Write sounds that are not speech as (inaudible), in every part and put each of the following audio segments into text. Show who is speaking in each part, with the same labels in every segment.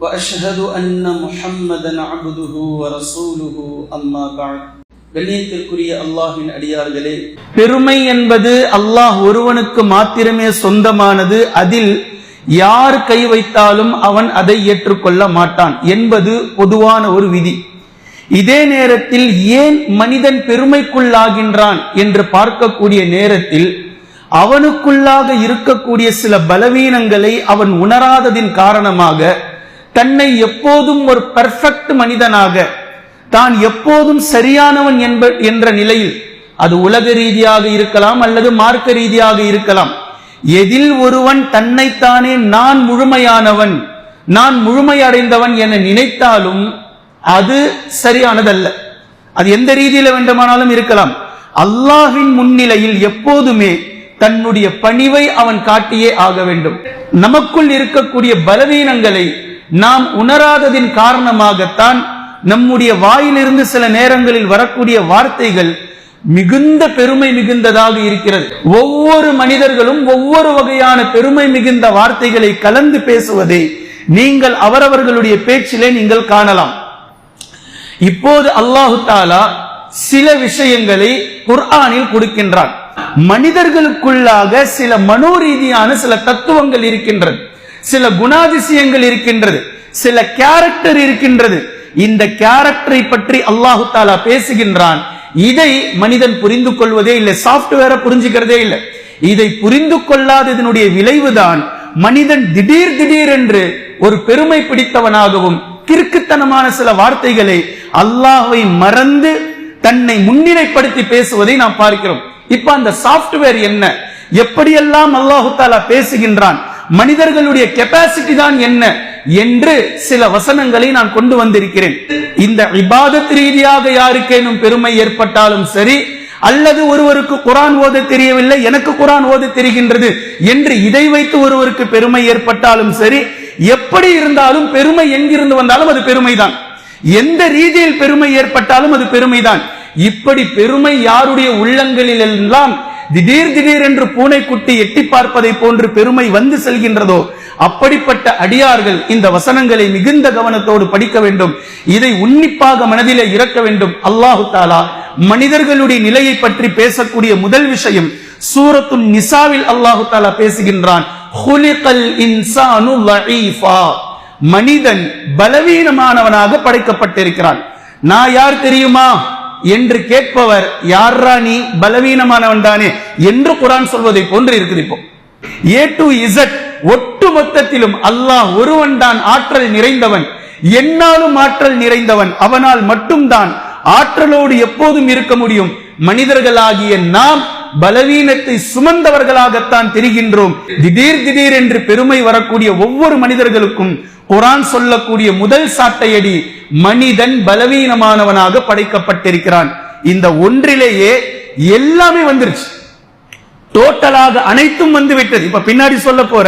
Speaker 1: واشهد ان محمدا عبده ورسوله اما بعد கண்ணியத்திற்குரிய அல்லாஹ்வின் அடியார்களே பெருமை என்பது அல்லாஹ் ஒருவனுக்கு மாத்திரமே சொந்தமானது அதில் யார் கை வைத்தாலும் அவன் அதை ஏற்றுக்கொள்ள மாட்டான் என்பது பொதுவான ஒரு விதி இதே நேரத்தில் ஏன் மனிதன் பெருமைக்குள்ளாகின்றான் என்று பார்க்கக்கூடிய நேரத்தில் அவனுக்குள்ளாக இருக்கக்கூடிய சில பலவீனங்களை அவன் உணராததின் காரணமாக தன்னை எப்போதும் ஒரு பர்ஃபெக்ட் மனிதனாக தான் எப்போதும் சரியானவன் என்ப என்ற நிலையில் அது உலக ரீதியாக இருக்கலாம் அல்லது மார்க்க ரீதியாக இருக்கலாம். எதில் ஒருவன் தன்னைத்தானே நான் முழுமையானவன் நான் முழுமையடைந்தவன் என நினைத்தாலும் அது சரியானதல்ல. அது எந்த ரீதியில வேண்டுமானாலும் இருக்கலாம். அல்லாஹின் முன்னிலையில் எப்போதுமே தன்னுடைய பணிவை அவன் காட்டியே ஆக வேண்டும். நமக்குள் இருக்கக்கூடிய பலவீனங்களை நாம் உணராததின் காரணமாகத்தான் நம்முடைய வாயிலிருந்து சில நேரங்களில் வரக்கூடிய வார்த்தைகள் மிகுந்த பெருமை மிகுந்ததாக இருக்கிறது. ஒவ்வொரு மனிதர்களும் ஒவ்வொரு வகையான பெருமை மிகுந்த வார்த்தைகளை கலந்து பேசுவதை நீங்கள் அவரவர்களுடைய பேச்சிலே நீங்கள் காணலாம். இப்போது அல்லாஹு தாலா சில விஷயங்களை குர்ஆனில் கொடுக்கின்றான். மனிதர்களுக்குள்ளாக சில மனோரீதியான சில தத்துவங்கள் இருக்கின்றது. சில குணாதிசயங்கள் இருக்கின்றது சில கேரக்டர் இருக்கின்றது. இந்த கேரக்டரை பற்றி அல்லாஹு தாலா பேசுகின்றான். இதை மனிதன் புரிந்து கொள்வதே இல்லை சாப்ட்வேரை புரிஞ்சுக்கிறதே இல்லை. இதை புரிந்து கொள்ளாததனுடைய விளைவுதான் மனிதன் திடீர் திடீர் என்று ஒரு பெருமை பிடித்தவனாகவும் கிறுக்குத்தனமான சில வார்த்தைகளை அல்லாஹை மறந்து தன்னை முன்னிலைப்படுத்தி பேசுவதை நாம் பார்க்கிறோம். இப்ப அந்த சாப்ட்வேர் என்ன? எப்படியெல்லாம் அல்லாஹு தாலா பேசுகின்றான்? மனிதர்களுடைய கெப்பாசிட்டி தான் என்ன என்று சில வசனங்களை நான் கொண்டு வந்திருக்கிறேன். இந்த இபாதத் ரீதியாக யாருக்கேனும் பெருமை ஏற்பட்டாலும் சரி அல்லது ஒருவருக்கு குரான் ஓத தெரியவில்லை எனக்கு குரான் ஓத தெரிகின்றது என்று இதை வைத்து ஒருவருக்கு பெருமை ஏற்பட்டாலும் சரி எப்படி இருந்தாலும் பெருமை எங்கிருந்து வந்தாலும் அது பெருமைதான். எந்த ரீதியில் பெருமை ஏற்பட்டாலும் அது பெருமைதான். இப்படி பெருமை யாருடைய உள்ளங்களில் எல்லாம் திடீர் திடீர் என்று பூனைக்குட்டி எட்டி பார்ப்பதை போன்று பெருமை வந்து செல்கின்றதோ? அப்படிப்பட்ட அடியார்கள் இந்த வசனங்களை மிகுந்த கவனத்தோடு படிக்க வேண்டும். இதை உன்னிப்பாக மனதிலே இறக்க வேண்டும். அல்லாஹு தாலா மனிதர்களுடைய நிலையை பற்றி பேசக்கூடிய முதல் விஷயம் சூரத்துன் நிசாவில் அல்லாஹு தாலா பேசுகின்றான். இன்சானு மனிதன் பலவீனமானவனாக படைக்கப்பட்டிருக்கிறான். நான் யார் தெரியுமா? என்று கேட்பவர் யாரா நீ? பலவீனமானவன் தானே என்று குரான் சொல்வதை போன்று இருக்குது இப்போ. ஏ டு இசட் ஒட்டு மொத்தத்திலும் அல்லாஹ் ஒருவன் தான் ஆற்றல் நிறைந்தவன். என்னாலும் ஆற்றல் நிறைந்தவன். அவனால் மட்டும்தான் ஆற்றலோடு எப்போதும் இருக்க முடியும். மனிதர்களாகிய நாம் பலவீனத்தை சுமந்தவர்களாகத்தான் தெரிகின்றோம். திடீர் திடீர் என்று பெருமை வரக்கூடிய ஒவ்வொரு மனிதர்களுக்கும் குரான் சொல்லக்கூடிய முதல் சாட்டையடி மனிதன் பலவீனமானவனாக படைக்கப்பட்டிருக்கிறான். இந்த ஒன்றிலேயே எல்லாமே வந்துருச்சு. டோட்டலாக அனைத்தும் வந்து விட்டது இப்ப பின்னாடி சொல்ல போற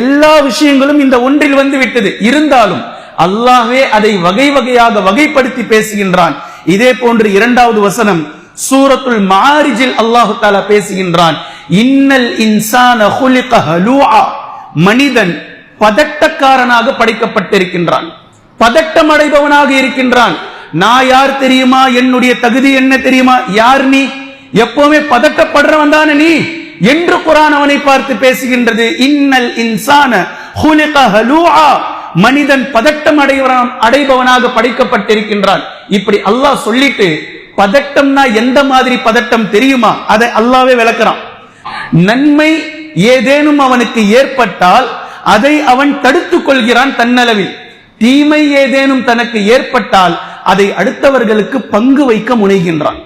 Speaker 1: எல்லா விஷயங்களும் இந்த ஒன்றில் வந்து விட்டது இருந்தாலும் அல்லாவே அதை வகை வகையாக வகைப்படுத்தி பேசுகின்றான். இதே போன்று இரண்டாவது வசனம் சூரத்துல் மாரிஜில் அல்லாஹு தாலா பேசுகின்றான் இன்னல் இன்சான ஹுலிக ஹலூஆ. மனிதன் பதட்டக்காரனாக படைக்கப்பட்டிருக்கின்றான். பதட்டம் அடைபவனாக இருக்கின்றான். நான் யார் தெரியுமா? என்னுடைய தகுதி என்ன தெரியுமா? யார் நீ? எப்பவுமே பதட்டப்படுறவன் தானே நீ? என்று குரான் அவனை பார்த்து பேசுகின்றது இன்னல் இன்சான ஹுலிக ஹலூஆ. மனிதன் பதட்டம் அடைவரான் அடைபவனாக படைக்கப்பட்டிருக்கின்றான். இப்படி அல்லாஹ் சொல்லிட்டு பதட்டம்னா எந்த மாதிரி பதட்டம் தெரியுமா? அதை அல்லாவே விளக்குறான். நன்மை ஏதேனும் அவனுக்கு ஏற்பட்டால் அதை அவன் தடுத்துக் கொள்கிறான் தன்னளவில். தீமை ஏதேனும் தனக்கு ஏற்பட்டால் அதை அடுத்தவர்களுக்கு பங்கு வைக்க முனைகின்றான்.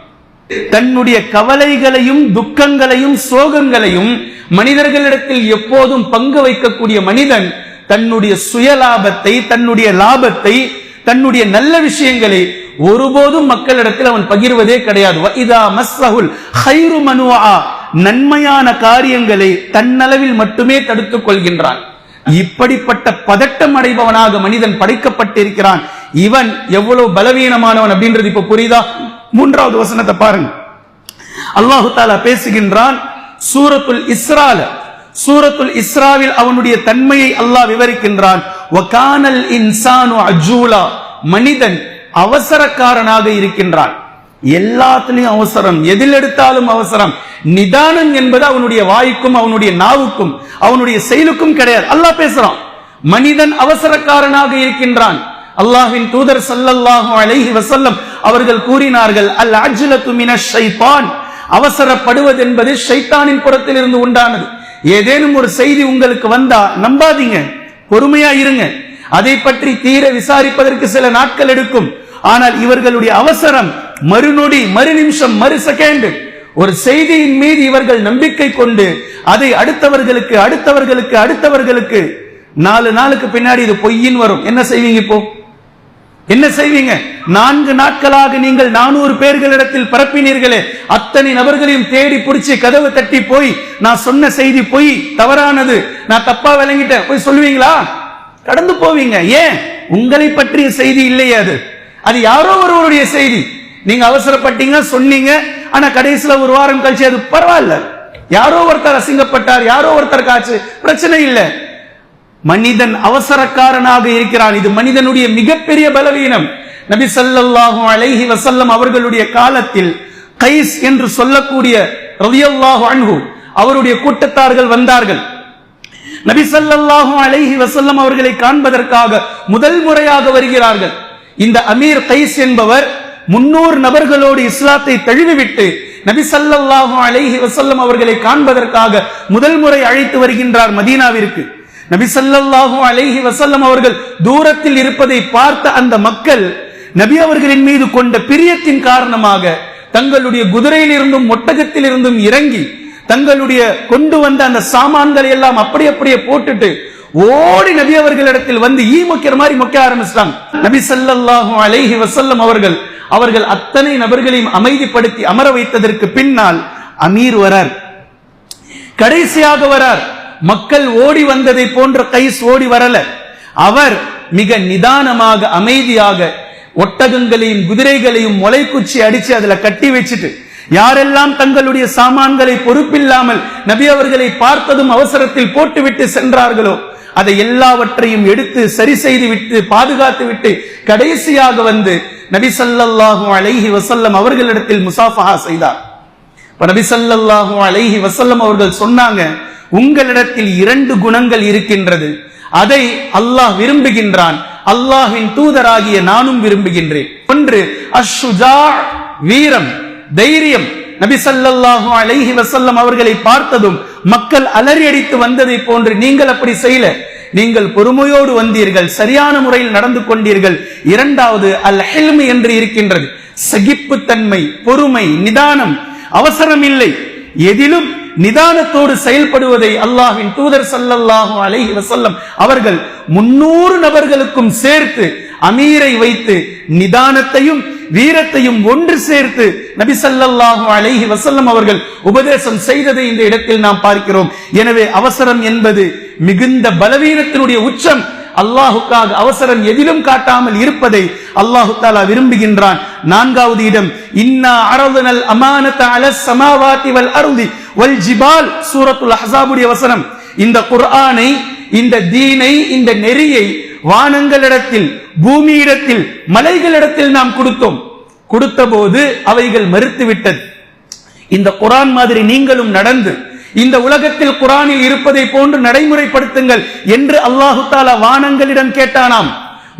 Speaker 1: தன்னுடைய கவலைகளையும் துக்கங்களையும் சோகங்களையும் மனிதர்களிடத்தில் எப்போதும் பங்கு வைக்கக்கூடிய மனிதன் தன்னுடைய சுயலாபத்தை தன்னுடைய லாபத்தை தன்னுடைய நல்ல விஷயங்களை ஒருபோதும் மக்களிடத்தில் அவன் பகிர்வதே கிடையாது. வ இதா மஸ்ஸஹுல் ஹைரு மனுஆ. நன்மையான காரியங்களை தன்னளவில் மட்டுமே தடுத்துக் கொள்கின்றான். இப்படிப்பட்ட பதட்டம் அடைபவனாக மனிதன் படைக்கப்பட்டிருக்கிறான். இவன் எவ்வளவு பலவீனமானவன் அப்படின்றது இப்ப புரியுதா? மூன்றாவது வசனத்தை பாருங்க. அல்லாஹு தாலா பேசுகின்றான் சூரத்துல் இஸ்ரால. சூரத்துல் இஸ்ராவில் அவனுடைய தன்மையை அல்லாஹ் விவரிக்கின்றான். வகானல் இன்சானு அஜூலா. மனிதன் அவசரக்காரனாக இருக்கின்றான். எல்லாத்துலயும் அவசரம். எதில் எடுத்தாலும் அவசரம். நிதானம் என்பது அவனுடைய வாய்க்கும் அவனுடைய நாவுக்கும் அவனுடைய செயலுக்கும் கிடையாது. அல்லாஹ் பேசுறான். மனிதன் அவசரக்காரனாக இருக்கின்றான். அல்லாஹின் தூதர் சல்லல்லாஹு அலைஹி வசல்லம் அவர்கள் கூறினார்கள் அல் அஜ்லத்து துமின ஷைத்தான். அவசரப்படுவது என்பது ஷைத்தானின் புறத்தில் இருந்து உண்டானது. ஏதேனும் ஒரு செய்தி உங்களுக்கு வந்தா நம்பாதீங்க. பொறுமையா இருங்க. அதை பற்றி தீர விசாரிப்பதற்கு சில நாட்கள் எடுக்கும். ஆனால் இவர்களுடைய அவசரம் மறுநொடி மறு நிமிஷம் மறு செகண்ட் ஒரு செய்தியின் மீது இவர்கள் நம்பிக்கை கொண்டு அதை அடுத்தவர்களுக்கு அடுத்தவர்களுக்கு அடுத்தவர்களுக்கு நாலு நாளுக்கு பின்னாடி இது பொய்யின் வரும். என்ன செய்வீங்க இப்போ? என்ன செய்வீங்க? நான்கு நாட்களாக நீங்கள் நானூறு பேர்களிடத்தில் பரப்பினீர்களே. அத்தனை நபர்களையும் தேடி பிடிச்சி கதவு தட்டி போய் நான் சொன்ன செய்தி பொய் தவறானது. நான் தப்பா விளங்கிட்டேன். போய் சொல்லுவீங்களா? கடந்து போவீங்க. ஏன்? உங்களை பற்றிய செய்தி இல்லையே அது. அது யாரோ ஒருவருடைய செய்தி. நீங்க அவசரப்பட்டீங்க சொன்னீங்க ஆனா கடைசியில ஒரு வாரம் கழிச்சு அது பரவாயில்ல. யாரோ ஒருத்தர் அசிங்கப்பட்டார் யாரோ ஒருத்தர் காச்சு பிரச்சனை இல்லை. மனிதன் அவசரக்காரனாக இருக்கிறான். இது மனிதனுடைய மிகப்பெரிய பலவீனம். நபி சல்லாஹூ அலைஹி வசல்லம் அவர்களுடைய காலத்தில் கைஸ் என்று சொல்லக்கூடிய ரலியல்லாஹு அன்ஹு அவருடைய கூட்டத்தார்கள் வந்தார்கள். நபிசல்லாஹும் அலைஹி வசல்லம் அவர்களை காண்பதற்காக முதல் முறையாக வருகிறார்கள். இந்த அமீர் கைஸ் என்பவர் முன்னூறு நபர்களோடு இஸ்லாத்தை தழுவிவிட்டு நபி ஸல்லல்லாஹு அலைஹி வசல்லம் அவர்களை காண்பதற்காக முதல் முறை அழைத்து வருகின்றார் மதீனாவிற்கு. நபி ஸல்லல்லாஹு அலைஹி வசல்லம் அவர்கள் தூரத்தில் இருப்பதை பார்த்த அந்த மக்கள் நபி அவர்களின் மீது கொண்ட பிரியத்தின் காரணமாக தங்களுடைய குதிரையில் இருந்தும் ஒட்டகத்தில் இருந்தும் இறங்கி தங்களுடைய கொண்டு வந்த அந்த சாமான்களை எல்லாம் அப்படி அப்படியே போட்டுட்டு ஓடி நபி அவர்களிடத்தில் வந்து ஈ மொக்கிற மாதிரி மொக்க ஆரம்பிச்சிட்டாங்க. நபி ஸல்லல்லாஹு அலைஹி வசல்லம் அவர்கள் அவர்கள் அத்தனை நபர்களையும் அமைதிப்படுத்தி அமர வைத்ததற்கு பின்னால் அமீர் வரார். கடைசியாக வரார். மக்கள் ஓடி வந்ததை போன்ற கைஸ் ஓடி வரல. அவர் மிக நிதானமாக அமைதியாக ஒட்டகங்களையும் குதிரைகளையும் முளைக்குச்சி அடிச்சு அதுல கட்டி வச்சுட்டு யாரெல்லாம் தங்களுடைய சாமான்களை பொறுப்பில்லாமல் நபி அவர்களை பார்த்ததும் அவசரத்தில் போட்டுவிட்டு சென்றார்களோ அதை எல்லாவற்றையும் எடுத்து சரி செய்து விட்டு பாதுகாத்து விட்டு கடைசியாக வந்து நபி ஸல்லல்லாஹு அலைஹி வசல்லம் அவர்களிடத்தில் முசாஃபஹா செய்தார். நபி ஸல்லல்லாஹு அலைஹி வசல்லம் அவர்கள் சொன்னாங்க உங்களிடத்தில் இரண்டு குணங்கள் இருக்கின்றது. அதை அல்லாஹ் விரும்புகின்றான். அல்லாஹின் தூதராகிய நானும் விரும்புகின்றேன். ஒன்று அஷ்ஷுஜா வீரம். தைரியம். நபி சல்லாஹூ அலைஹி வசல்லம் அவர்களை பார்த்ததும் மக்கள் அலறி அடித்து வந்ததை போன்று நீங்கள் அப்படி செய்யல. நீங்கள் பொறுமையோடு வந்தீர்கள் சரியான முறையில் நடந்து கொண்டீர்கள். இரண்டாவது அல் ஹில்ம் என்று இருக்கின்றது. சகிப்பு தன்மை பொறுமை நிதானம் அவசரம் இல்லை எதிலும் நிதானத்தோடு செயல்படுவதை அல்லாஹின் தூதர் ஸல்லல்லாஹு அலைஹி வசல்லம் அவர்கள் முன்னூறு நபர்களுக்கும் சேர்த்து அமீரை வைத்து நிதானத்தையும் வீரத்தையும் ஒன்று சேர்த்து நபி அலைஹி வசல்லம் அவர்கள் உபதேசம் செய்ததை இந்த இடத்தில் நாம் பார்க்கிறோம். எனவே அவசரம் என்பது மிகுந்த பலவீனத்தினுடைய உச்சம். அல்லாஹுக்காக அவசரம் எதிலும் காட்டாமல் இருப்பதை அல்லாஹு தாலா விரும்புகின்றான். நான்காவது இடம் இன்னா அரதுனல் அமானத அல சமாவாதி வல் அருதி வல் ஜிபால் சூரத்துல் வசனம். இந்த குர்ஆனை இந்த தீனை இந்த நெறியை வானங்களிடத்தில் பூமியிடத்தில் மலைகளிடத்தில் நாம் கொடுத்தோம். கொடுத்த போது அவைகள் மறுத்து விட்டது இந்த குரான் மாதிரி நீங்களும் நடந்து இந்த உலகத்தில் குரானில் இருப்பதை போன்று நடைமுறைப்படுத்துங்கள் என்று அல்லாஹு தாலா வானங்களிடம் கேட்டானாம்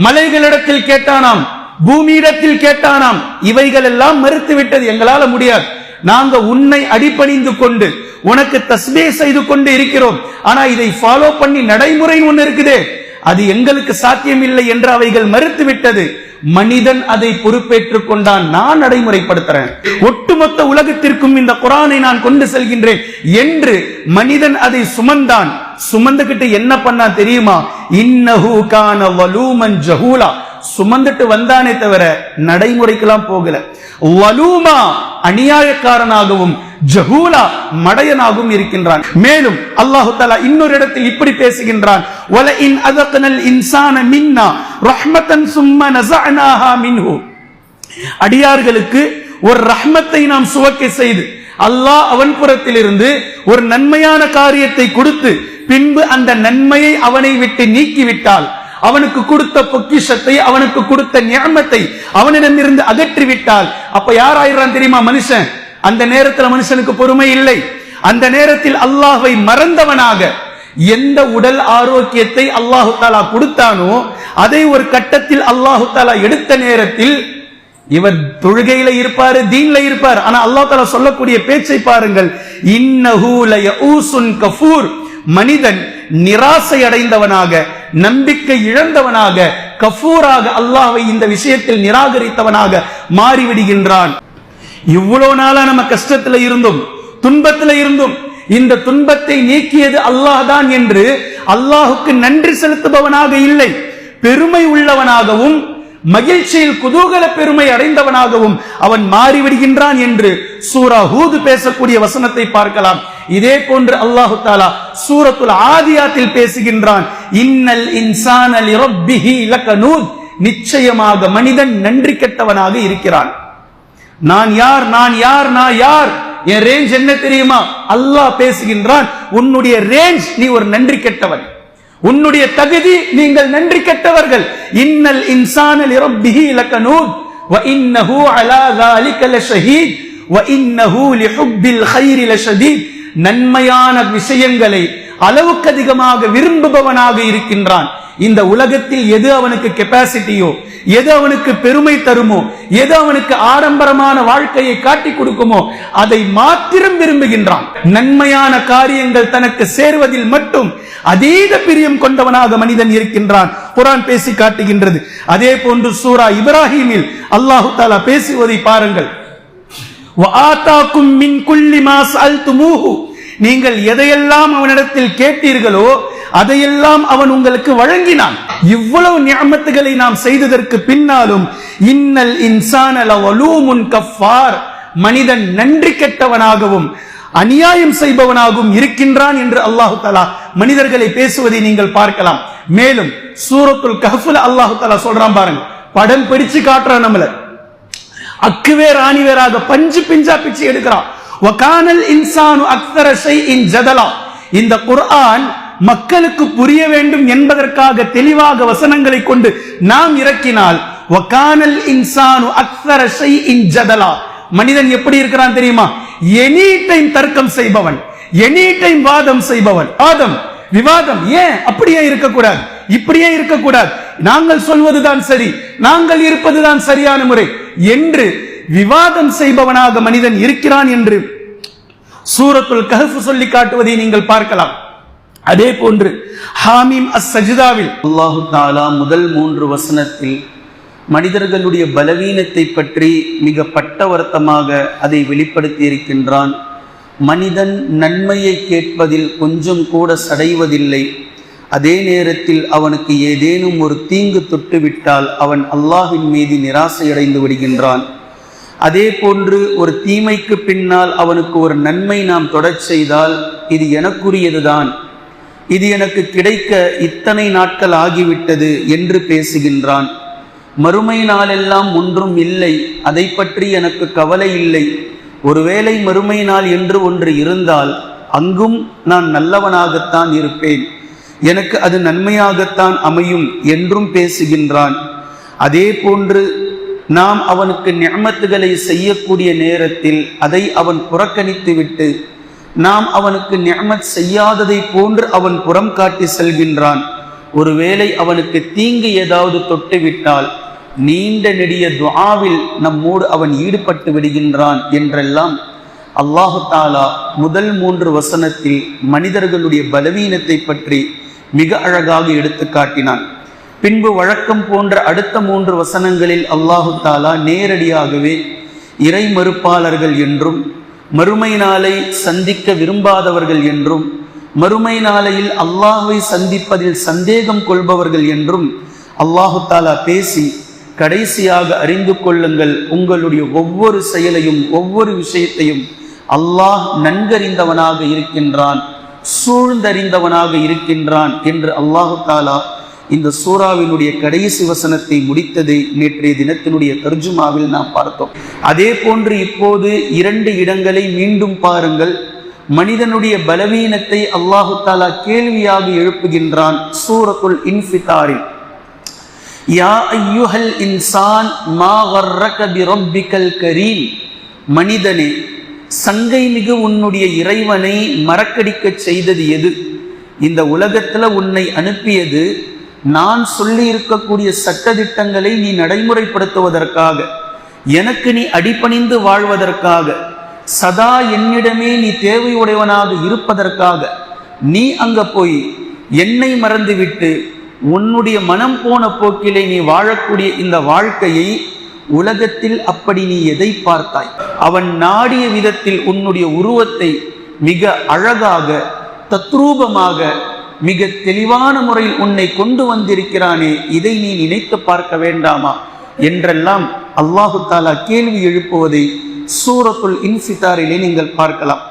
Speaker 1: மலைகளிடத்தில் கேட்டானாம் பூமியிடத்தில் கேட்டானாம். இவைகள் எல்லாம் மறுத்து விட்டது எங்களால முடியாது. நாங்க உன்னை அடிபணிந்து கொண்டு உனக்கு தஸ்பே செய்து கொண்டு இருக்கிறோம். ஆனா இதை ஃபாலோ பண்ணி நடைமுறை ஒண்ணு இருக்குதே. அது எங்களுக்கு சாத்தியமில்லை என்று அவைகள் மறுத்து விட்டது மனிதன் அதை பொறுப்பேற்றுக் கொண்டான். நான் நடைமுறைப்படுத்துறேன். ஒட்டுமொத்த உலகத்திற்கும் இந்த குரானை நான் கொண்டு செல்கின்றேன் என்று மனிதன் அதை சுமந்தான். சுமந்துகிட்டு என்ன பண்ணா தெரியுமா? இன்னஹூ கான வலூமன் ஜஹூலா. சுமந்துட்டு வந்தானே தவிர நடைமுறைக்கெல்லாம் போகல. வலூமா அநியாயக்காரனாகவும் ஜஹூலா மடையனாகவும் இருக்கின்றான். மேலும் அல்லாஹு தாலா இன்னொரு இடத்தில் இப்படி பேசுகின்றான். வல இன் அதக்னல் இன்சான மின்னா ரஹ்மத்தன் சும்மா மின்ஹு. அடியார்களுக்கு ஒரு ரஹ்மத்தை நாம் சுவக்கை செய்து அல்லாஹ் அவன் புறத்திலிருந்து ஒரு நன்மையான காரியத்தை கொடுத்து பின்பு அந்த நன்மையை அவனை விட்டு நீக்கிவிட்டால் அவனுக்கு கொடுத்த பொக்கிஷத்தை அவனுக்கு கொடுத்த ஞானத்தை அவனிடமிருந்து அகற்றி விட்டால் அப்ப யாராயிரான் தெரியுமா மனுஷன்? அந்த நேரத்தில் மனுஷனுக்கு பொறுமை இல்லை. அந்த நேரத்தில் அல்லாஹை மறந்தவனாக எந்த உடல் ஆரோக்கியத்தை அல்லாஹு தாலா கொடுத்தானோ அதை ஒரு கட்டத்தில் அல்லாஹு தாலா எடுத்த நேரத்தில் இவர் தொழுகையில இருப்பாரு தீன்ல இருப்பார். ஆனா அல்லாஹ் தாலா சொல்லக்கூடிய பேச்சை பாருங்கள். இன்னஹு லயஊசுன் கஃபூர். மனிதன் நிராசை அடைந்தவனாக நம்பிக்கை இழந்தவனாக கஃபூராக அல்லாவை இந்த விஷயத்தில் நிராகரித்தவனாக மாறிவிடுகின்றான். இவ்வளவு நாளா நம்ம கஷ்டத்துல இருந்தும் துன்பத்துல இருந்தும். இந்த துன்பத்தை நீக்கியது அல்லாஹ் தான் என்று அல்லாஹுக்கு நன்றி செலுத்துபவனாக இல்லை. பெருமை உள்ளவனாகவும் மகிழ்ச்சியில் குதூகல பெருமை அடைந்தவனாகவும் அவன் மாறிவிடுகின்றான் என்று சூரா ஹூது பேசக்கூடிய வசனத்தை பார்க்கலாம். இதே போன்று அல்லாஹு தாலா சூரத்துல் ஆதியாத்தில் பேசுகின்றான் இன்னல் இன்சான் அலி ரப்பிஹி லகனூத் நிச்சயமாக மனிதன் நன்றி கெட்டவனாக இருக்கிறான் நான் யார் நான் யார் நான் யார் என் ரேஞ்ச் என்ன தெரியுமா அல்லாஹ் பேசுகின்றான் உன்னுடைய ரேஞ்ச் நீ ஒரு நன்றி கெட்டவன் உன்னுடைய தகுதி நீங்கள் நன்றி கெட்டவர்கள் இன்னல் இன்சான லிரப்பிஹி லகனூத் வ இன்னஹு அலா ذلك லஷஹீத் வ இன்னஹு லிஹுப்பில் கைரி லஷதீத் நன்மையான விஷயங்களை அளவுக்கு அதிகமாக விரும்புபவனாக இருக்கின்றான். இந்த உலகத்தில் எது அவனுக்கு கெப்பாசிட்டியோ எது அவனுக்கு பெருமை தருமோ எது அவனுக்கு ஆடம்பரமான வாழ்க்கையை காட்டி கொடுக்குமோ அதை மாத்திரம் விரும்புகின்றான். நன்மையான காரியங்கள் தனக்கு சேர்வதில் மட்டும் அதீத பிரியம் கொண்டவனாக மனிதன் இருக்கின்றான். குரான் பேசி காட்டுகின்றது. அதே போன்று சூரா இப்ராஹிமில் அல்லாஹு தாலா பேசுவதை பாருங்கள் வஆதாக்கும் மின் குல்லி மா சஅல்துமூஹு நீங்கள் எதையெல்லாம் அவனிடத்தில் கேட்டீர்களோ அதையெல்லாம் அவன் உங்களுக்கு வழங்கினான். இவ்வளவு நியமத்துகளை நாம் செய்ததற்கு பின்னாலும் இன்னல் இன்சான் கஃபார். மனிதன் நன்றி கெட்டவனாகவும் அநியாயம் செய்பவனாகவும் இருக்கின்றான் என்று அல்லாஹு தலா மனிதர்களை பேசுவதை நீங்கள் பார்க்கலாம். மேலும் சூரத்துல் கஹ்ஃபுல அல்லாஹு தலா சொல்றான் பாருங்க. படம் பிடிச்சு காட்டுறான் நம்மள. அக்குவே ராணி வேறாக பஞ்சு பிஞ்சா பிச்சு எடுக்கிறான் ஒகானல் இன்சானு அக்தர இன் ஜதலா. இந்த குர்ஆன் மக்களுக்கு புரிய வேண்டும் என்பதற்காக தெளிவாக வசனங்களை கொண்டு நாம் இறக்கினால் ஒகானல் இன்சானு அக்தர இன் ஜதலா. மனிதன் எப்படி இருக்கிறான் தெரியுமா? எனி டைம் தர்க்கம் செய்பவன் எனி டைம் வாதம் செய்பவன். வாதம் விவாதம் ஏன் அப்படியே இருக்கக்கூடாது? இப்படியே இருக்கக்கூடாது. நாங்கள் சொல்வதுதான் சரி நாங்கள் இருப்பதுதான் சரியான முறை. என்று விவாதம் செய்பவனாக மனிதன் இருக்கிறான் என்று சூரத்துல் கஹஃப் சொல்லி காட்டுவதை நீங்கள் பார்க்கலாம். அதே போன்று ஹாமீம் அஸ் சஜிதாவில் அல்லாஹு தாலா முதல் மூன்று வசனத்தில் மனிதர்களுடைய பலவீனத்தை பற்றி மிக பட்டவர்த்தமாக அதை வெளிப்படுத்தி இருக்கின்றான் மனிதன் நன்மையை கேட்பதில் கொஞ்சம் கூட சடைவதில்லை. அதே நேரத்தில் அவனுக்கு ஏதேனும் ஒரு தீங்கு தொட்டுவிட்டால் அவன் அல்லாஹின் மீது நிராசையடைந்து விடுகின்றான். அதே போன்று ஒரு தீமைக்கு பின்னால் அவனுக்கு ஒரு நன்மை நாம் தொடர் செய்தால் இது எனக்குரியதுதான். இது எனக்கு கிடைக்க இத்தனை நாட்கள் ஆகிவிட்டது என்று பேசுகின்றான். மறுமை நாளெல்லாம் ஒன்றும் இல்லை அதை பற்றி எனக்கு கவலை இல்லை. ஒருவேளை மறுமை நாள் என்று ஒன்று இருந்தால் அங்கும் நான் நல்லவனாகத்தான் இருப்பேன். எனக்கு அது நன்மையாகத்தான் அமையும் என்றும் பேசுகின்றான். அதே போன்று நாம் அவனுக்கு நியமத்துகளை செய்யக்கூடிய நேரத்தில் அதை அவன் புறக்கணித்துவிட்டு நாம் அவனுக்கு நியமத் செய்யாததை போன்று அவன் புறம் காட்டி செல்கின்றான். ஒருவேளை அவனுக்கு தீங்கு ஏதாவது தொட்டுவிட்டால் நீண்ட நெடிய துவாவில் நம்மோடு அவன் ஈடுபட்டு விடுகின்றான் என்றெல்லாம் அல்லாஹு தாலா முதல் மூன்று வசனத்தில் மனிதர்களுடைய பலவீனத்தை பற்றி மிக அழகாக எடுத்து காட்டினான். பின்பு வழக்கம் போன்ற அடுத்த மூன்று வசனங்களில் அல்லாஹு தாலா நேரடியாகவே இறை மறுப்பாளர்கள் என்றும் மறுமை நாளை சந்திக்க விரும்பாதவர்கள் என்றும் மறுமை நாளையில் அல்லாஹுவை சந்திப்பதில் சந்தேகம் கொள்பவர்கள் என்றும் அல்லாஹு தாலா பேசி கடைசியாக அறிந்து கொள்ளுங்கள் உங்களுடைய ஒவ்வொரு செயலையும் ஒவ்வொரு விஷயத்தையும் அல்லாஹ் நன்கறிந்தவனாக இருக்கின்றான். சூழ்ந்தறிந்தவனாக இருக்கின்றான் என்று அல்லாஹு தாலா இந்த சூறாவினுடைய கடைசி வசனத்தை முடித்ததை நேற்றைய தினத்தினுடைய தர்ஜுமாவில் நாம் பார்த்தோம். அதே போன்று இப்போது இரண்டு இடங்களை மீண்டும் பாருங்கள். மனிதனுடைய பலவீனத்தை அல்லாஹு தாலா கேள்வியாக எழுப்புகின்றான் சூரத்துல் இன்ஃபிதாரில். யா ஐயுஹல் இன்சான் மா வர்ரக பிரப்பிக்கல் கரீம். மனிதனே சங்கை மிகு உன்னுடைய இறைவனை மறக்கடிக்கச் செய்தது எது? இந்த உலகத்தில் உன்னை அனுப்பியது நான் சொல்லி இருக்கக்கூடிய சட்டதிட்டங்களை நீ நடைமுறைப்படுத்துவதற்காக எனக்கு நீ அடிபணிந்து வாழ்வதற்காக சதா என்னிடமே நீ தேவையுடையவனாக இருப்பதற்காக நீ அங்க போய் என்னை மறந்துவிட்டு உன்னுடைய மனம் போன போக்கிலே நீ வாழக்கூடிய இந்த வாழ்க்கையை உலகத்தில் அப்படி நீ எதை பார்த்தாய்? அவன் நாடிய விதத்தில் உன்னுடைய உருவத்தை மிக அழகாக தத்ரூபமாக மிக தெளிவான முறையில் உன்னை கொண்டு வந்திருக்கிறானே இதை நீ நினைத்து பார்க்க வேண்டாமா? என்றெல்லாம் அல்லாஹு தாலா கேள்வி எழுப்புவதை சூரத்துல் இன்சிதாரிலே நீங்கள் பார்க்கலாம்.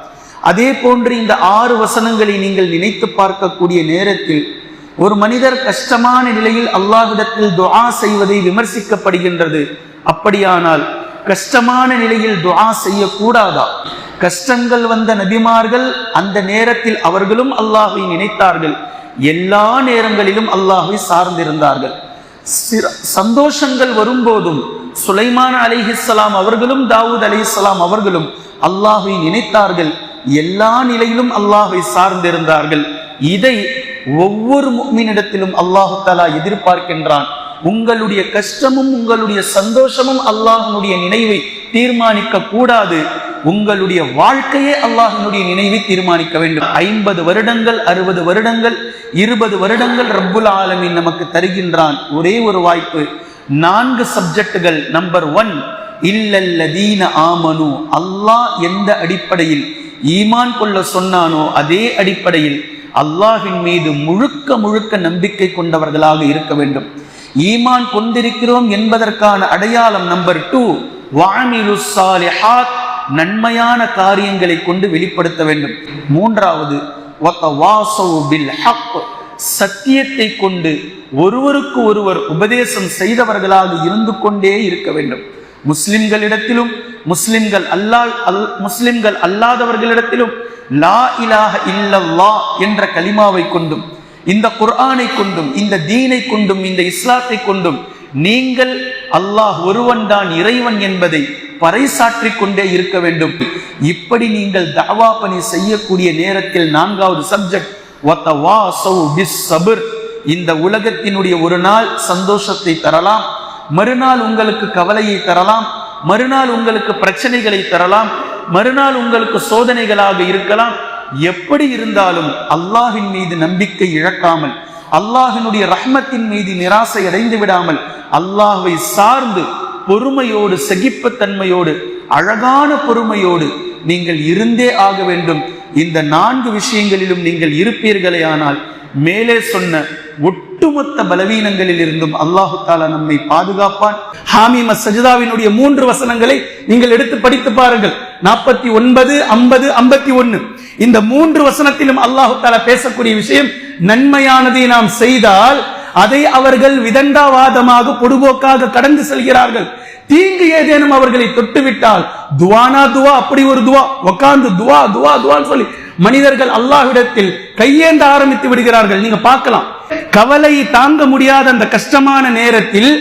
Speaker 1: அதே போன்று இந்த ஆறு வசனங்களை நீங்கள் நினைத்து பார்க்கக்கூடிய நேரத்தில் ஒரு மனிதர் கஷ்டமான நிலையில் அல்லாஹ்விடத்தில் துஆ செய்வதை விமர்சிக்கப்படுகின்றது. அப்படியானால் கஷ்டமான நிலையில் துஆ செய்யக்கூடாதா? கஷ்டங்கள் வந்த நபிமார்கள் அந்த நேரத்தில் அவர்களும் அல்லாஹை நினைத்தார்கள். எல்லா நேரங்களிலும் அல்லாஹை சார்ந்திருந்தார்கள். சந்தோஷங்கள் வரும்போதும் சுலைமான அலிஹிஸ்லாம் அவர்களும் தாவூத் அலிஹிஸ்லாம் அவர்களும் அல்லாஹை நினைத்தார்கள். எல்லா நிலையிலும் அல்லாஹை சார்ந்திருந்தார்கள். இதை ஒவ்வொரு முக்மினிடத்திலும் அல்லாஹு தஆலா எதிர்பார்க்கின்றான். உங்களுடைய கஷ்டமும் உங்களுடைய சந்தோஷமும் அல்லாஹனுடைய நினைவை தீர்மானிக்க கூடாது. உங்களுடைய வாழ்க்கையே அல்லாஹனுடைய நினைவை தீர்மானிக்க வேண்டும். ஐம்பது வருடங்கள் அறுபது வருடங்கள் இருபது வருடங்கள் ரப்புல் ஆலமின் நமக்கு தருகின்றான். ஒரே ஒரு வாய்ப்பு. நான்கு சப்ஜெக்டுகள் நம்பர் ஒன் இல்லல்லதீன ஆமனு. அல்லாஹ் எந்த அடிப்படையில் ஈமான் கொள்ள சொன்னானோ அதே அடிப்படையில் அல்லாஹின் மீது முழுக்க முழுக்க நம்பிக்கை கொண்டவர்களாக இருக்க வேண்டும். ஈமான் கொண்டிருக்கிறோம் என்பதற்கான அடையாளம் நம்பர் டூ வாமிலு நன்மையான காரியங்களை கொண்டு வெளிப்படுத்த வேண்டும். மூன்றாவது பில் சத்தியத்தை கொண்டு ஒருவருக்கு ஒருவர் உபதேசம் செய்தவர்களாக இருந்து கொண்டே இருக்க வேண்டும். முஸ்லிம்களிடத்திலும் முஸ்லிம்கள் அல்லா அல் முஸ்லிம்கள் அல்லாதவர்களிடத்திலும் லா இலாஹ இல்லல்லா என்ற கலிமாவை கொண்டும் இந்த குர்ஆனை கொண்டும் இந்த தீனை கொண்டும் இந்த இஸ்லாத்தை கொண்டும் நீங்கள் அல்லாஹ் ஒருவன் தான் இறைவன் என்பதை பறைசாற்றிக் கொண்டே இருக்க வேண்டும். இப்படி நீங்கள் தவா பணி செய்யக்கூடிய நேரத்தில் நான்காவது சப்ஜெக்ட் இந்த உலகத்தினுடைய ஒரு நாள் சந்தோஷத்தை தரலாம் மறுநாள் உங்களுக்கு கவலையை தரலாம் மறுநாள் உங்களுக்கு பிரச்சனைகளை தரலாம் மறுநாள் உங்களுக்கு சோதனைகளாக இருக்கலாம். எப்படி இருந்தாலும் அல்லாஹின் மீது நம்பிக்கை இழக்காமல் அல்லாஹினுடைய ரஹ்மத்தின் மீது நிராசை அடைந்து விடாமல் அல்லாஹை சார்ந்து பொறுமையோடு சகிப்புத்தன்மையோடு அழகான பொறுமையோடு நீங்கள் இருந்தே ஆக வேண்டும். இந்த நான்கு விஷயங்களிலும் நீங்கள் இருப்பீர்களே ஆனால் மேலே சொன்ன ஒட்டுமொத்த பலவீனங்களில் இருந்தும் அல்லாஹு தாலா நம்மை பாதுகாப்பான். ஹாமிம சஜிதாவினுடைய மூன்று வசனங்களை நீங்கள் எடுத்து படித்து பாருங்கள். நாற்பத்தி ஒன்பது ஐம்பது ஐம்பத்தி ஒன்னு. இந்த மூன்று வசனத்திலும் அல்லாஹு தாலா பேசக்கூடிய விஷயம் நன்மையானதை நாம் செய்தால் அதை அவர்கள் விதண்டாவாதமாக பொடுபோக்காக கடந்து செல்கிறார்கள். தீங்கு ஏதேனும் அவர்களை தொட்டுவிட்டால் துவானா துவா அப்படி ஒரு துவா உட்கார்ந்து துவா துவா துவான்னு சொல்லி மனிதர்கள் அல்லாஹ்விடத்தில் கையேந்த ஆரம்பித்து விடுகிறார்கள். நீங்க பார்க்கலாம். கவலை தாங்க முடியாத அந்த கஷ்டமான நேரத்தில்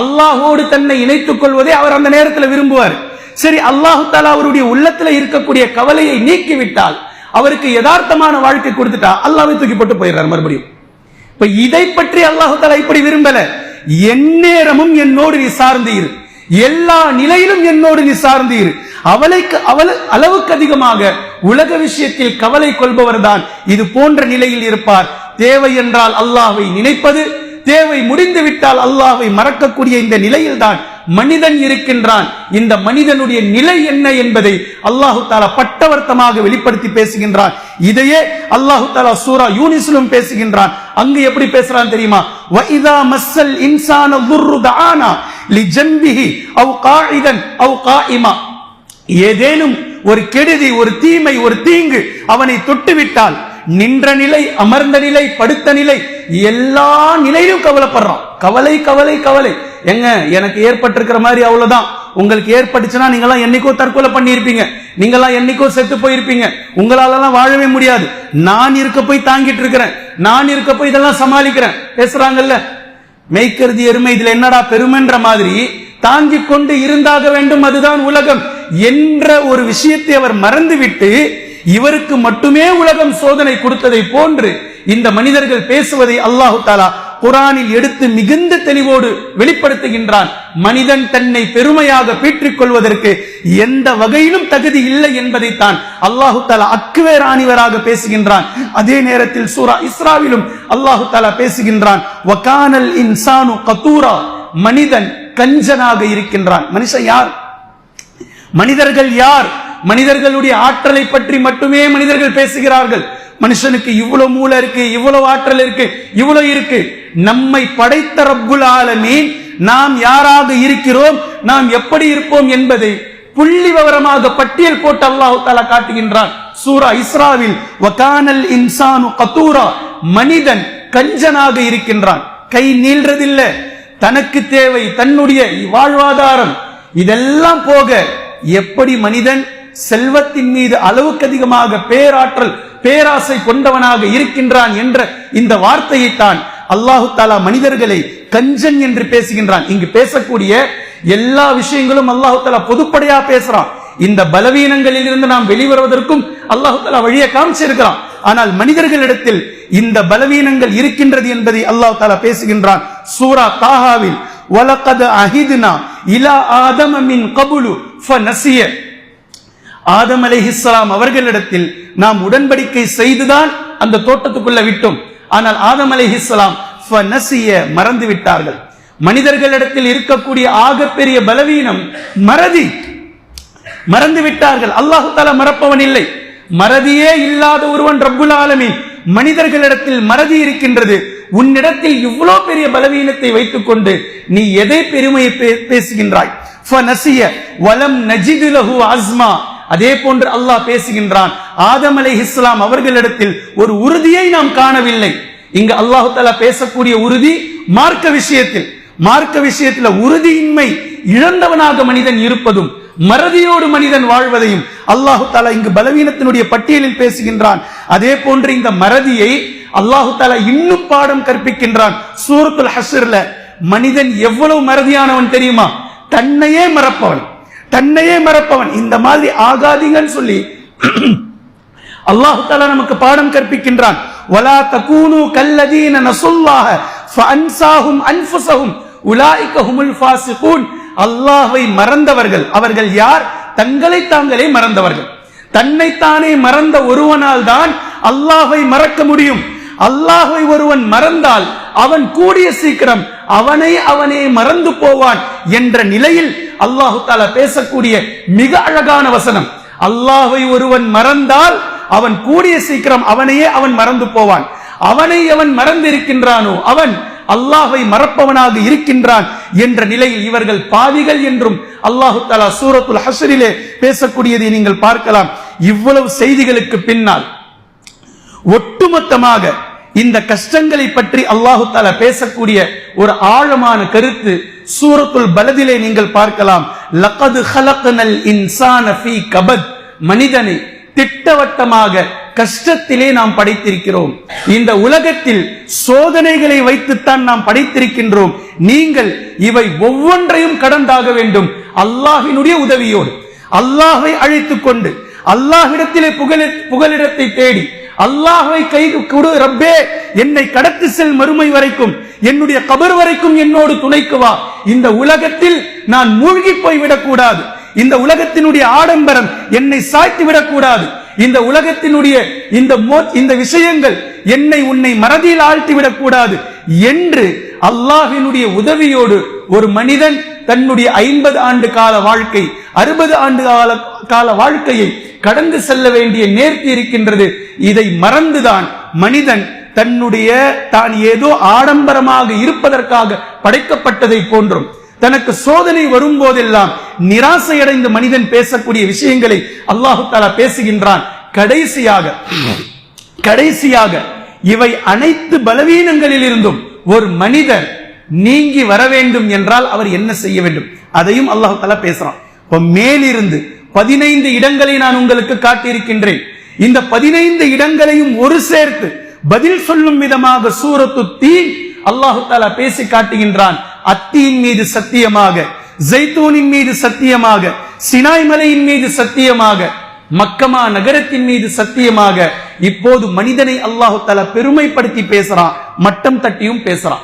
Speaker 1: அல்லாஹோடு தன்னை இணைத்துக் கொள்வதை அவர் அந்த நேரத்தில் விரும்புவார். சரி அல்லாஹு தாலா அவருடைய உள்ளத்துல இருக்கக்கூடிய கவலையை நீக்கிவிட்டால் அவருக்கு யதார்த்தமான வாழ்க்கை கொடுத்துட்டா அல்லாஹ்வை தூக்கி போட்டு போயிடுறார் மறுபடியும். இப்ப இதை பற்றி அல்லாஹு தாலா இப்படி விரும்பல. எந்நேரமும் என்னோடு நீ சார்ந்து இரு. எல்லா நிலையிலும் என்னோடு நீ சார்ந்து இரு. அவளைக்கு அவள் அளவுக்கு அதிகமாக உலக விஷயத்தில் கவலை கொள்பவர் தான். இது போன்ற நிலையில் இருப்பார். தேவை என்றால் அல்லாஹை நினைப்பது தேவை முடிந்து விட்டால் மறக்கக்கூடிய இந்த நிலையில் தான் மனிதன் இருக்கின்றான். இந்த மனிதனுடைய நிலை என்ன என்பதை அல்லாஹு தாலா பட்டவர்த்தமாக வெளிப்படுத்தி பேசுகின்றான். இதையே அல்லாஹு தாலா சூரா யூனிஸ்லும் பேசுகின்றான். அங்கு எப்படி பேசுறான் தெரியுமா?
Speaker 2: வைதா மஸ்ஸல் இன்சான துர்ரு தானா லிஜம்பிஹி அவ் காயிதன் அவ் காயிமா ஏதேனும் ஒரு கெடுதி ஒரு தீமை ஒரு தீங்கு அவனை தொட்டுவிட்டால் நின்ற நிலை அமர்ந்த நிலை படுத்த நிலை எல்லா நிலையிலும் கவலைப்படுறான் கவலை கவலை கவலை. எங்க? எனக்கு ஏற்பட்டிருக்கிற மாதிரி அவ்வளவுதான். உங்களுக்கு ஏற்பட்டுச்சுன்னா நீங்களாம் என்னைக்கோ தற்கொலை பண்ணியிருப்பீங்க. நீங்களாம் என்னைக்கோ செத்து போயிருப்பீங்க. உங்களாலலாம் வாழவே முடியாது. நான் இருக்க போய் தாங்கிட்டு இருக்கிறேன். நான் இருக்க போய் இதெல்லாம் சமாளிக்கிறேன். பேசுறாங்கல்ல? மெய்க்கருதி எருமை இதுல என்னடா பெருமைன்ற மாதிரி தாங்கிக் கொண்டு இருந்தாக வேண்டும் அதுதான் உலகம் என்ற ஒரு விஷயத்தை அவர் மறந்துவிட்டு இவருக்கு மட்டுமே உலகம் சோதனை கொடுத்ததை போன்று இந்த மனிதர்கள் பேசுவதை அல்லாஹு தாலா குரானில் எடுத்து மிகுந்த தெளிவோடு வெளிப்படுத்துகின்றான். மனிதன் தன்னை பெருமையாக பீற்றிக் கொள்வதற்கு எந்த வகையிலும் தகுதி இல்லை என்பதைத்தான் அல்லாஹு தாலா அக்குவேர் ஆணிவராக பேசுகின்றான். அதே நேரத்தில் சூரா இஸ்ராவிலும் அல்லாஹு தாலா பேசுகின்றான். வகானல் இன்சானு கத்தூரா மனிதன் கஞ்சனாக இருக்கின்றான். மனுஷன் யார்? மனிதர்கள் யார்? மனிதர்களுடைய ஆற்றலை பற்றி மட்டுமே மனிதர்கள் பேசுகிறார்கள். மனுஷனுக்கு இவ்வளவு மூளை இருக்கு இவ்வளவு ஆற்றல் இருக்கு இவ்வளவு இருக்கு. நம்மை படைத்த ரப்புல் ஆலமீன் நாம் யாராக இருக்கிறோம் நாம் எப்படி இருப்போம் என்பதை புள்ளி விவரமாக பட்டியல் போட்டு அல்லாஹு தாலா காட்டுகின்றான். சூரா இஸ்ராவில் வகானல் இன்சானு கத்தூரா. மனிதன் கஞ்சனாக இருக்கின்றான். கை நீள்றதில்ல. தனக்கு தேவை தன்னுடைய வாழ்வாதாரம். இதெல்லாம் போக எப்படி மனிதன் செல்வத்தின் மீது அளவுக்கு அதிகமாக பேராற்றல் பேராசை கொண்டவனாக இருக்கின்றான் என்ற இந்த வார்த்தையை தான் அல்லாஹு தாலா மனிதர்களை கஞ்சன் என்று பேசுகின்றான். இங்கு பேசக்கூடிய எல்லா விஷயங்களும் அல்லாஹு தாலா பொதுப்படையா பேசுறான். இந்த பலவீனங்களில் இருந்து நாம் வெளிவருவதற்கும் அல்லாஹு தாலா வழியை காமிச்சிருக்கிறான். ஆனால் மனிதர்களிடத்தில் இந்த பலவீனங்கள் இருக்கின்றது என்பதை அல்லாஹு தாலா பேசுகின்றான். சூரா தாஹாவில் வலக்கத அஹிதுனா இலா ஆதம மின் கபுலு ஃபநசிய ஆதம் அலைஹிஸ்ஸலாம் அவர்களிடத்தில் நாம் உடன்படிக்கை செய்துதான் அந்த தோட்டத்துக்குள்ள விட்டோம். ஆனால் ஆதம் அலைஹிஸ்ஸலாம் ஃபநசிய மறந்து விட்டார்கள். மனிதர்களிடத்தில் இருக்கக்கூடிய ஆகப்பெரிய பலவீனம் மறதி. மறந்து விட்டார்கள். அல்லாஹு தாலா மறப்பவன் இல்லை. மறதியே இல்லாத ஒருவன் ரப்புல் ஆலமி மனிதர்களிடத்தில் மறதி இருக்கின்றது. உன்னிடத்தில் இவ்வளோ பெரிய பலவீனத்தை வைத்துக் கொண்டு நீ எதை பெருமையை பே- பேசுகின்றாய்? ஃபநசிய வலம் நஜிது ஆஸ்மா அஸ்மா அதே போன்று அல்லாஹ் பேசுகின்றான். ஆதம் இஸ்லாம் அவர்களிடத்தில் ஒரு உறுதியை நாம் காணவில்லை. இங்கு அல்லாஹு தாலா பேசக்கூடிய உறுதி மார்க்க விஷயத்தில். மார்க்க விஷயத்தில் உறுதியின்மை இழந்தவனாக மனிதன் இருப்பதும் மறதியோடு மனிதன் வாழ்வதையும் அல்லாஹு தாலா இங்கு பலவீனத்தினுடைய பட்டியலில் பேசுகின்றான். அதே போன்று இந்த மறதியை அல்லாஹு தாலா இன்னும் பாடம் கற்பிக்கின்றான். சூரத்துல் ஹசர்ல மனிதன் எவ்வளவு மறதியானவன் தெரியுமா? தன்னையே மறப்பவன். தன்னையே மறப்பவன். இந்த மாதிரி ஆகாதீங்கன்னு சொல்லி (clears throat) அல்லாஹு தாலா நமக்கு பாடம் கற்பிக்கின்றான். வலா தகூனு கல்லதீன நசுல்லாஹ ஃபஅன்சாஹும் அன்ஃபுஸஹும் உலாயிக ஹுமுல் ஃபாசிகூன். அல்லாஹ்வை மறந்தவர்கள். அவர்கள் யார்? தங்களை தாங்களே மறந்தவர்கள். தன்னைத்தானே மறந்த ஒருவனால் தான் அல்லாஹ்வை மறக்க முடியும். அல்லாஹை ஒருவன் மறந்தால் அவன் கூடிய சீக்கிரம் அவனை அவனே மறந்து போவான் என்ற நிலையில் அல்லாஹு தாலா பேசக்கூடிய மிக அழகான வசனம். அல்லாஹை ஒருவன் மறந்தால் அவன் கூடிய சீக்கிரம் அவனையே அவன் மறந்து போவான். அவனை அவன் மறந்திருக்கின்றானோ அவன் அல்லாஹை மறப்பவனாக இருக்கின்றான் என்ற நிலையில் இவர்கள் பாவிகள் என்றும் அல்லாஹு தஆலா சூரத்துல் ஹசரிலே பேசக்கூடியதை நீங்கள் பார்க்கலாம். இவ்வளவு செய்திகளுக்கு பின்னால் ஒட்டுமொத்தமாக இந்த கஷ்டங்களை பற்றி அல்லாஹு தாலா பேசக்கூடிய ஒரு ஆழமான கருத்து சூரத்துல் பலதிலே நீங்கள் பார்க்கலாம். லகது இன்சான கபத். மனிதனை திட்டவட்டமாக கஷ்டத்திலே நாம் படைத்திருக்கிறோம். இந்த உலகத்தில் சோதனைகளை வைத்துத்தான் நாம் படைத்திருக்கின்றோம். நீங்கள் இவை ஒவ்வொன்றையும் கடந்தாக வேண்டும். அல்லாஹினுடைய உதவியோடு அல்லாஹை அழைத்துக் கொண்டு அல்லாஹிடத்திலே புகழ புகலிடத்தை தேடி அல்லாஹுவை கை கொடு ரப்பே. என்னை கடத்தி செல் மறுமை வரைக்கும். என்னுடைய கபர் வரைக்கும் என்னோடு துணைக்கு வா. இந்த உலகத்தில் நான் மூழ்கி போய் விடக்கூடாது இந்த உலகத்தினுடைய ஆடம்பரம் என்னை சாய்த்து விடக்கூடாது. இந்த உலகத்தினுடைய இந்த மோ- இந்த விஷயங்கள் என்னை உன்னை மறதியில் ஆழ்த்தி விடக்கூடாது என்று அல்லாஹினுடைய உதவியோடு ஒரு மனிதன் தன்னுடைய ஐம்பது ஆண்டு கால வாழ்க்கை அறுபது ஆண்டு கால கால வாழ்க்கையை கடந்து செல்ல வேண்டிய நேர்த்தி இருக்கின்றது. இதை மறந்துதான் மனிதன் தன்னுடைய தான் ஏதோ ஆடம்பரமாக இருப்பதற்காக படைக்கப்பட்டதை போன்றும். தனக்கு சோதனை வரும்போதெல்லாம் நிராசையடைந்து மனிதன் பேசக்கூடிய விஷயங்களை அல்லாஹு தாலா பேசுகின்றான். கடைசியாக கடைசியாக இவை அனைத்து பலவீனங்களில் இருந்தும் ஒரு மனிதர் நீங்கி வர வேண்டும் என்றால் அவர் என்ன செய்ய வேண்டும்? அதையும் அல்லாஹு தாலா பேசுறான். இப்ப மேலிருந்து பதினைந்து இடங்களை நான் உங்களுக்கு காட்டியிருக்கின்றேன். இந்த பதினைந்து இடங்களையும் ஒரு சேர்த்து பதில் சொல்லும் விதமாக சூரத்து தீன் அல்லாஹு தாலா பேசி காட்டுகின்றான். அத்தியின் மீது சத்தியமாக ஜெய்தூனின் மீது சத்தியமாக சினாய் மலையின் மீது சத்தியமாக மக்கமா நகரத்தின் மீது சத்தியமாக இப்போது மனிதனை அல்லாஹு தாலா பெருமைப்படுத்தி பேசுறான் மட்டம் தட்டியும் பேசுறான்.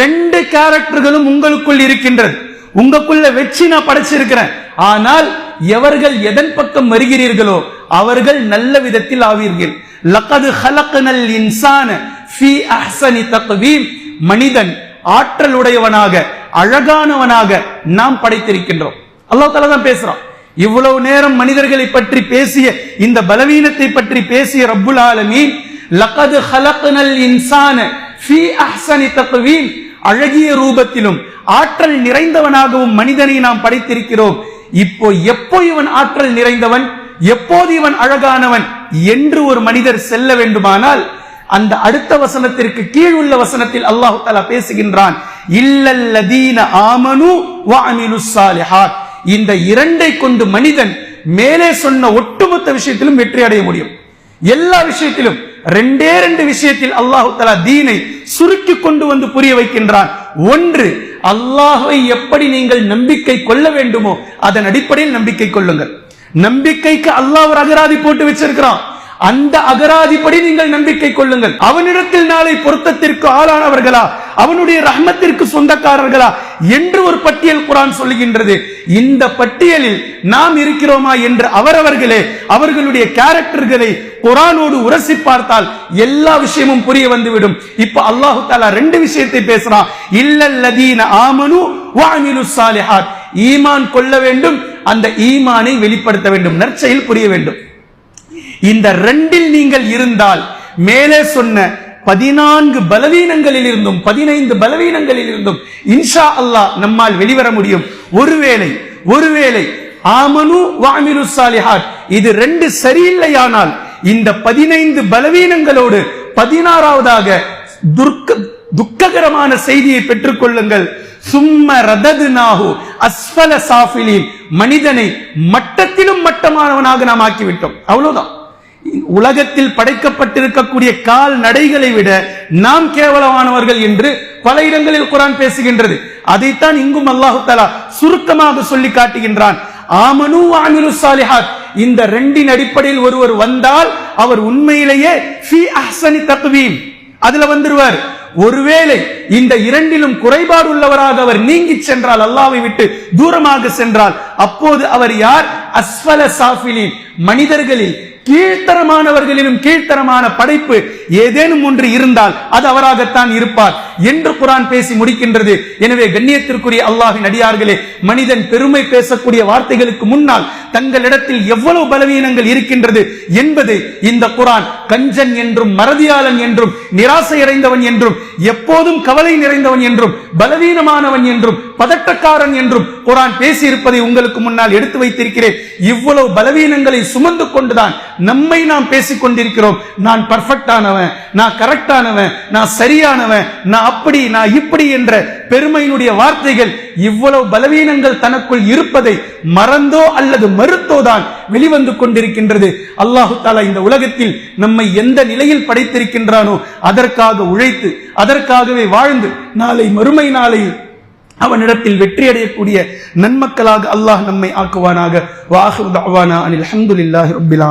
Speaker 2: ரெண்டு கேரக்டர்களும் உங்களுக்குள் இருக்கின்றது. உங்களுக்குள்ள வெற்றி நான் படைச்சிருக்கிறேன். ஆனால் எவர்கள் எதன் பக்கம் வருகிறீர்களோ அவர்கள் நல்ல விதத்தில் ஆவீர்கள். லக்கது ஹலக்கனல் இன்சான ஃபி அஹ்சனி தக்வீம். மனிதன் ஆற்றல் உடையவனாக அழகானவனாக நாம் படைத்திருக்கின்றோம். அல்லாஹ் தாலா தான் பேசுறான். இவ்வளவு நேரம் மனிதர்களை பற்றி பேசிய இந்த பலவீனத்தை பற்றி பேசிய ரப்புல் ஆலமீன் லக்கது ஹலக்கனல் இன்சான ஃபி அஹ்சனி தக்வீம். அழகிய ரூபத்திலும் ஆற்றல் நிறைந்தவனாகவும் மனிதனை நாம் படைத்திருக்கிறோம். இப்போ எப்போ இவன் ஆற்றல் நிறைந்தவன்? எப்போது இவன் அழகானவன்? என்று ஒரு மனிதர் செல்ல வேண்டுமானால் அந்த அடுத்த வசனத்திற்கு கீழ் உள்ள வசனத்தில் அல்லாஹு தாலா பேசுகின்றான் இல்லல்லதீன ஆமனு வஅமிலு இந்த இரண்டை கொண்டு மனிதன் மேலே சொன்ன ஒட்டுமொத்த விஷயத்திலும் வெற்றி அடைய முடியும். எல்லா விஷயத்திலும் ரெண்டே ரெண்டு விஷயத்தில் அல்லாஹு தலா தீனை சுருக்கி கொண்டு வந்து புரிய வைக்கின்றான். ஒன்று அல்லாஹை எப்படி நீங்கள் நம்பிக்கை கொள்ள வேண்டுமோ அதன் அடிப்படையில் நம்பிக்கை கொள்ளுங்கள். நம்பிக்கைக்கு அல்லாஹ் ஒரு அகராதி போட்டு வச்சிருக்கிறான். அந்த அகராதிப்படி நீங்கள் நம்பிக்கை கொள்ளுங்கள். அவனிடத்தில் நாளை பொருத்தத்திற்கு ஆளானவர்களா? அவனுடைய ரஹ்மத்திற்கு சொந்தக்காரர்களா? என்று ஒரு பட்டியல் குரான் சொல்லுகின்றது. இந்த பட்டியலில் நாம் இருக்கிறோமா என்று அவரவர்களே அவர்களுடைய கேரக்டர்களை குரானோடு உரசி பார்த்தால் எல்லா விஷயமும் புரிய வந்துவிடும். இப்ப அல்லாஹு தாலா ரெண்டு விஷயத்தை பேசுறான். இல்லல்லதீன ஆமனு வாமிலு ஸாலிஹாத். ஈமான் கொள்ள வேண்டும் அந்த ஈமானை வெளிப்படுத்த வேண்டும் நற்செயல் புரிய வேண்டும். இந்த ரெண்டில் நீங்கள் இருந்தால் மேலே சொன்ன பதினான்கு பலவீனங்களில் இருந்தும் பதினைந்து பலவீனங்களில் இருந்தும் இன்ஷா அல்லாஹ் நம்மால் வெளிவர முடியும். ஒருவேளை ஒருவேளை ஆமனு வாமிலு சாலிஹாட் இது ரெண்டு சரியில்லையானால் இந்த பதினைந்து பலவீனங்களோடு பதினாறாவதாக துர்க்க துக்ககரமான செய்தியை பெற்றுக்கொள்ளுங்கள் சும்ம ரதது நாகு அஸ்வல சாஃபிலின் மனிதனை மட்டத்திலும் மட்டமானவனாக நாம் ஆக்கிவிட்டோம். அவ்வளவுதான். உலகத்தில் படைக்கப்பட்டிருக்கக்கூடிய கால் நடைகளை விட நாம் கேவலமானவர்கள் என்று பல இடங்களில் குரான் பேசுகின்றது. அதைத்தான் இங்கும் அல்லாஹு தலா சுருக்கமாக சொல்லி காட்டுகின்றான். ஆமனு ஆமிலு சாலிஹாத். இந்த ரெண்டின் அடிப்படையில் ஒருவர் வந்தால் அவர் உண்மையிலேயே அதுல வந்துருவார். ஒருவேளை இந்த இரண்டிலும் குறைபாடு உள்ளவராக அவர் நீங்கி சென்றால் அல்லாவை விட்டு தூரமாக சென்றால் அப்போது அவர் யார்? அஸ்வல சாஃபிலின் மனிதர்களில் கீழ்த்தரமானவர்களிலும் கீழ்த்தரமான படைப்பு ஏதேனும் ஒன்று இருந்தால் அது அவராகத்தான் இருப்பார் என்று குரான் பேசி முடிக்கின்றது. எனவே கண்ணியத்திற்குரிய அல்லாஹின் அடியார்களே மனிதன் பெருமை பேசக்கூடிய வார்த்தைகளுக்கு முன்னால் தங்களிடத்தில் எவ்வளவு பலவீனங்கள் இருக்கின்றது என்பது இந்த குரான் கஞ்சன் என்றும் மறதியாளன் என்றும் நிராசையடைந்தவன் என்றும் எப்போதும் கவலை நிறைந்தவன் என்றும் பலவீனமானவன் என்றும் பதட்டக்காரன் என்றும் குரான் பேசி இருப்பதை உங்களுக்கு முன்னால் எடுத்து வைத்திருக்கிறேன். இவ்வளவு பலவீனங்களை சுமந்து கொண்டுதான் நம்மை நாம் பேசிக் கொண்டிருக்கிறோம் நான் பர்ஃபெக்டானவன் நான் கரெக்டானவன் நான் சரியானவன் நான் அப்படி நான் இப்படி என்ற பெருமையினுடைய வார்த்தைகள் இவ்வளவு பலவீனங்கள் தனக்குள் இருப்பதை மறந்தோ அல்லது மறுத்தோதான் வெளிவந்து கொண்டிருக்கின்றது. அல்லாஹு தாலா இந்த உலகத்தில் நம்மை எந்த நிலையில் படைத்திருக்கின்றானோ அதற்காக உழைத்து அதற்காகவே வாழ்ந்து நாளை மறுமை நாளையில் அவனிடத்தில் வெற்றி அடையக்கூடிய நன்மக்களாக அல்லாஹ் நம்மை ஆக்குவானாக. வாஹு தாவானா அனில் அஹமதுல்லாஹி ரபில்